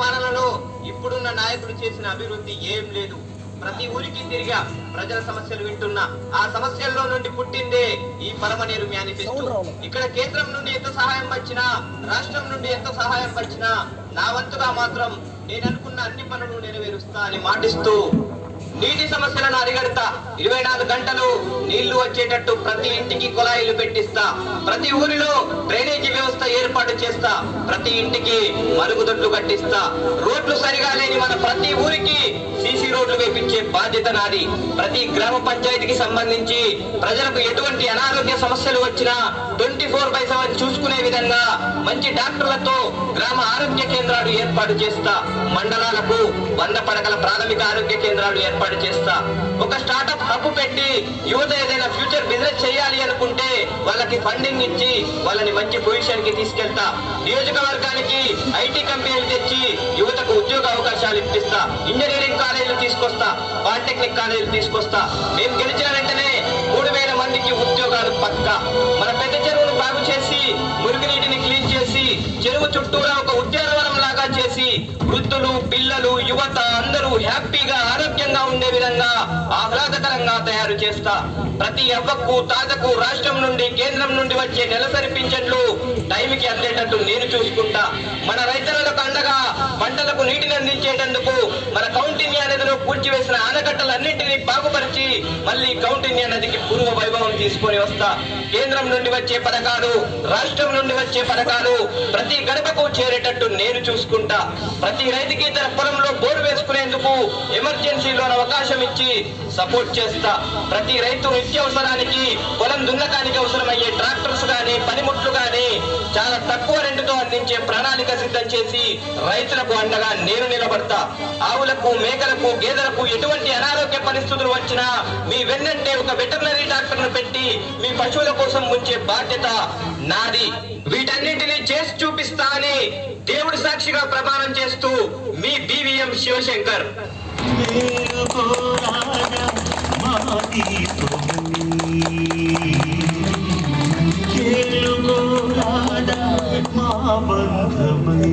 పాలనలో ఇప్పుడున్న నాయకులు చేసిన అభివృద్ధి ఏం లేదు. ప్రతి ఊరికి తిరిగా ప్రజల సమస్యలు వింటున్నా. ఆ సమస్యల్లో నుండి పుట్టిందే ఈ పరమనేరు మేనిఫెస్టో. ఇక్కడ కేంద్రం నుండి ఎంత సహాయం వచ్చినా రాష్ట్రం నుండి ఎంత సహాయం వచ్చినా నా వంతుగా మాత్రం నేను అనుకున్న అన్ని పనులు నెరవేరుస్తా అని మాటిస్తూ నీటి సమస్యలను అరిగడతా. ఇరవై నాలుగు గంటలు నీళ్ళు వచ్చేటట్టు ప్రతి ఇంటికి కుళాయిలు పెట్టిస్తా. ప్రతి ఊరిలో డ్రైనేజీ వ్యవస్థ ఏర్పాటు చేస్తా. ప్రతి ఇంటికి మరుగుదొడ్లు కట్టిస్తా. రోడ్లు సరిగా లేని మన ప్రతి ఊరికి సీసీ రోడ్లు వేపించే బాధ్యత నాది. ప్రతి గ్రామ పంచాయతీకి సంబంధించి ప్రజలకు ఎటువంటి అనారోగ్య సమస్యలు వచ్చినా ట్వంటీ ఫోర్ బై సెవెన్ చూసుకునే విధంగా మంచి డాక్టర్లతో గ్రామ ఆరోగ్య కేంద్రాలు ఏర్పాటు చేస్తా. మండలాలకు వంద పడకల ప్రాథమిక ఆరోగ్య కేంద్రాలు ఏర్పాటు చేస్తా ఒక స్టార్టప్ హబ్ పెట్టి యువత ఏదైనా ఫ్యూచర్ బిజినెస్ చేయాలి అనుకుంటే వాళ్ళకి ఫండింగ్ ఇచ్చి వాళ్ళని మంచి పొజిషన్కి తీసుకెళ్తా. నియోజకవర్గానికి ఐటీ కంపెనీలు తెచ్చి యువతకు ఉద్యోగ అవకాశాలు ఇప్పిస్తా. ఇంజనీరింగ్ కాలేజీలు తీసుకొస్తా. పాలిటెక్నిక్ కాలేజీలు తీసుకొస్తా. మేము గెలిచిన వెంటనే మూడు వేల మందికి ఉద్యోగాలు పక్క. మన పెద్ద చెరువును బాగు చేసి మురుగునీటిని క్లీన్ చేసి చెరువు చుట్టూరా ఒక చేసి వృద్ధులు పిల్లలు యువత అందరూ హ్యాపీగా ఆరోగ్యంగా ఉండే విధంగా ఆహ్లాదకరంగా తయారు చేస్తా. ప్రతి అవ్వకు తాతకు రాష్ట్రం నుండి కేంద్రం నుండి వచ్చే నెలసరి పింఛన్లు టైంకి అందేటట్టు నేను చూసుకుంటా. మన రైతులకు అండగా పంటలకు నీటిని అందించేటందుకు మన కౌంటర్ నదిలో పూడ్చివేసిన ఆనకట్టలన్నింటినీ బాగుపరిచి మళ్ళీ కౌంటిన్య నదికి పూర్వ వైభవం తీసుకొని వస్తా. కేంద్రం నుండి వచ్చే పథకాలు రాష్ట్రం నుండి వచ్చే పథకాలు ప్రతి గడపకు చేరేటట్టు నేను చూసుకుంటా. ప్రతి రైతుకి తన పొలంలో బోరు వేసుకునేందుకు ఎమర్జెన్సీలో అవకాశం ఇచ్చి సపోర్ట్ చేస్తా. ప్రతి రైతు నిత్యావసరానికి పొలం దున్నకానికి అవసరమయ్యే ట్రాక్టర్స్ కానీ పనిముట్లు కానీ చాలా తక్కువ అందించే ప్రణాళిక సిద్ధం చేసి రైతులకు అండగా నేను నిలబడతా. ఆవులకు మేకలకు గేదెలకు ఎటువంటి అనారోగ్య పరిస్థితులు వచ్చినా మీ వెన్నంటే ఒక వెటర్నరీ డాక్టర్ను పెట్టి మీ పశువుల కోసం ఉంచే బాధ్యత నాది. వీటన్నింటినీ చేసి చూపిస్తా అని దేవుడి సాక్షిగా ప్రమాణం చేస్తూ మీ బివిఎం శివశంకర్. మా బంధమై